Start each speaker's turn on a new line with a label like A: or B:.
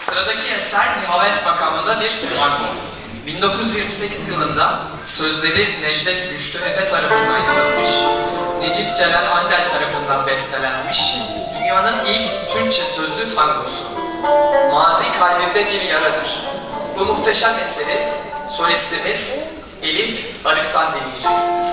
A: Sıradaki eser Nihavet makamında bir tango. 1928 yılında sözleri Necdet Güçlü Efe tarafından yazılmış, Necip Celal Andel tarafından bestelenmiş, dünyanın ilk Türkçe sözlü tangosu. Mazi kalbimde bir yaradır. Bu muhteşem eseri solistimiz Elif Arık'tan dinleyeceksiniz.